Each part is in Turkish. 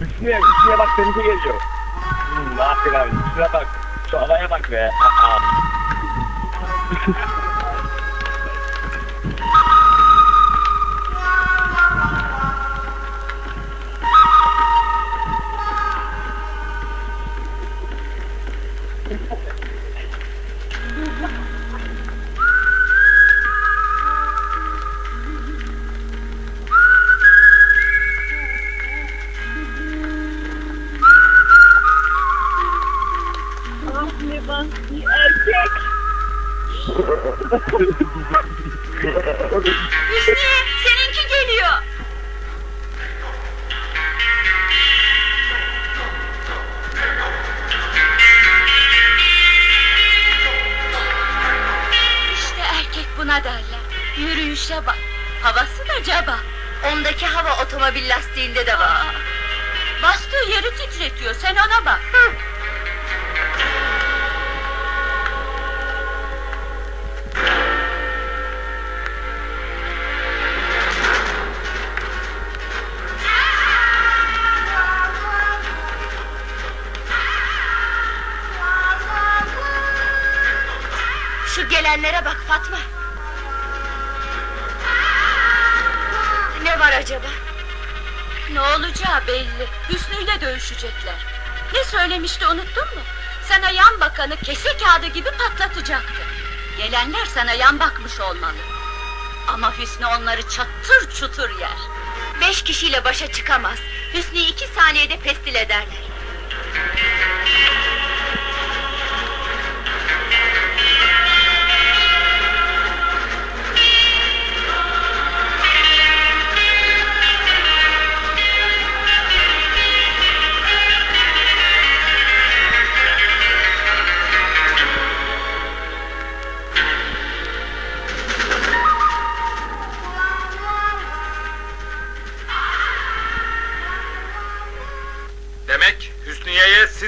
Hüsniye, Hüsniye bak seninki geliyor. Hmm, ne yapayım abi? Şuna bak. Şu havaya bak be. Aa. Ah ne bir erkek. Hüsniye seninki geliyor. İşte erkek buna derler. Yürüyüşe bak. Havası da caba. Ondaki hava otomobil lastiğinde de var. Bastığı yeri titretiyor. Sen ona bak. Şu gelenlere bak Fatma. Ne var acaba? Ne olacağı belli. Hüsnü'yle dövüşecekler. Ne söylemişti unuttun mu? Sana yan bakanı kese kağıdı gibi patlatacaktı. Gelenler sana yan bakmış olmalı. Ama Hüsnü onları çatır çutur yer. Beş kişiyle başa çıkamaz. Hüsnü'yü iki saniyede pestil ederler.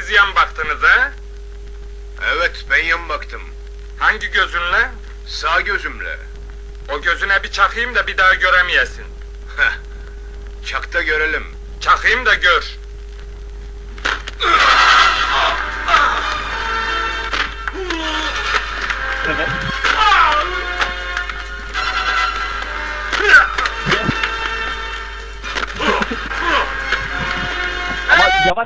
Siz yan baktınız ha? Evet ben yan baktım. Hangi gözünle? Sağ gözümle. O gözüne bir çakayım da bir daha göremeyesin. Heh. Çakta görelim. Çakayım da gör.